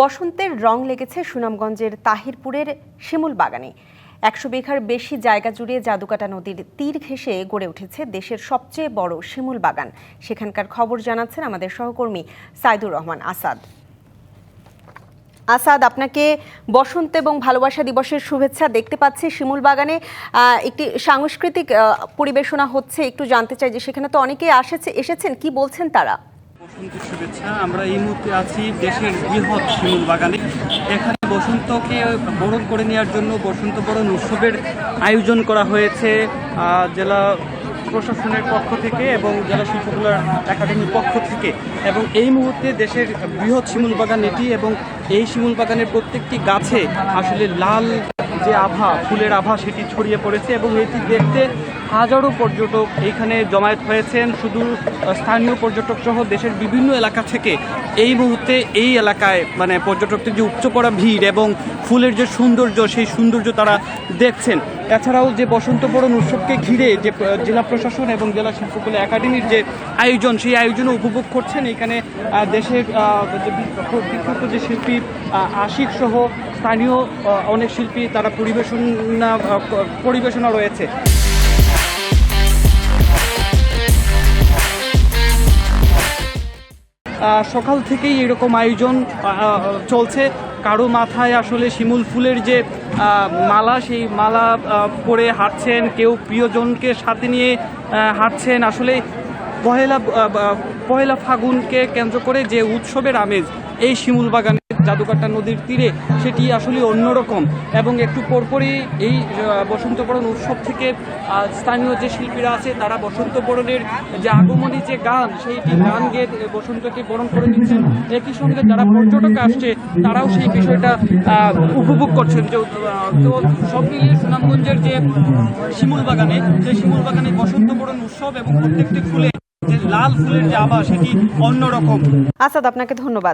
বসন্তের রং লেগেছে সুনামগঞ্জের তাহিরপুরের শিমুল বাগানে। একশো বিঘার বেশি জায়গা জুড়ে জাদুকাটা নদীর তীর ঘেঁষে গড়ে উঠেছে দেশের সবচেয়ে বড় শিমুল বাগান। সেখানকার খবর জানাচ্ছেন আমাদের সহকর্মী সাইদুর রহমান আসাদ। আসাদ, আপনাকে বসন্ত এবং ভালোবাসা দিবসের শুভেচ্ছা দেখতে পাচ্ছি শিমুল বাগানে। একটি সাংস্কৃতিক পরিবেশনা হচ্ছে, একটু জানতে চাই যে সেখানে তো অনেকেই আসেছে, এসেছেন, কি বলছেন তারা? বসন্তের শুভেচ্ছা। আমরা এই মুহূর্তে আছি দেশের বৃহৎ শিমুল বাগানে। এখানে বসন্তকে বরণ করে নেওয়ার জন্য বসন্ত বরণ উৎসবের আয়োজন করা হয়েছে জেলা প্রশাসনের পক্ষ থেকে এবং জেলা শিল্পকলা একাডেমির পক্ষ থেকে। এবং এই মুহূর্তে দেশের বৃহৎ শিমুল বাগান এটি এবং এই শিমুল বাগানের প্রত্যেকটি গাছে আসলে লাল যে আভা, ফুলের আভা সেটি ছড়িয়ে পড়েছে এবং এটি দেখতে হাজারো পর্যটক এখানে জমায়েত হয়েছেন। শুধু স্থানীয় পর্যটক সহ দেশের বিভিন্ন এলাকা থেকে এই মুহূর্তে এই এলাকায় মানে পর্যটকদের যে উপচে পড়া ভিড় এবং ফুলের যে সৌন্দর্য, সেই সৌন্দর্য তারা দেখছেন। এছাড়াও যে বসন্ত বরণ উৎসবকে ঘিরে যে জেলা প্রশাসন এবং জেলা শিল্পকলা একাডেমির যে আয়োজন, সেই আয়োজনও উপভোগ করছেন। এখানে দেশের বিখ্যাত যে শিল্পী আশিক সহ স্থানীয় অনেক শিল্পী তারা পরিবেশনা পরিবেশনা রয়েছে। সকাল থেকেই এরকম আয়োজন চলছে। কারও মাথায় আসলে শিমুল ফুলের যে মালা, সেই মালা পরে হাঁটছেন কেউ প্রিয়জনকে সাথে নিয়ে হাঁটছেন। আসলে পহেলা পহেলা ফাগুনকে কেন্দ্র করে যে উৎসবের আমেজ এই শিমুল বাগানে জাদুকাটা নদীর তীরে সেটি আসলে অন্যরকম এবং একটু পরপরই এই আহ, বসন্ত বরণ উৎসব থেকে স্থানীয় যে শিল্পীরা আছে তারা বসন্ত বরণের যে আগমনী যে গান সেইটি গান গেয়ে বসন্তকে বরণ করে নিচ্ছেন। একই সঙ্গে যারা পর্যটক আসছে তারাও সেই বিষয়টা উপভোগ করছেন যে তো সব মিলিয়ে সুনামগঞ্জের যে শিমুল বাগানে সেই শিমুল বাগানে বসন্ত বরণ উৎসব এবং প্রত্যেকটি ফুলে যে লাল ফুলের যে আভা সেটি অন্যরকম। আসাদ আপনাকে ধন্যবাদ।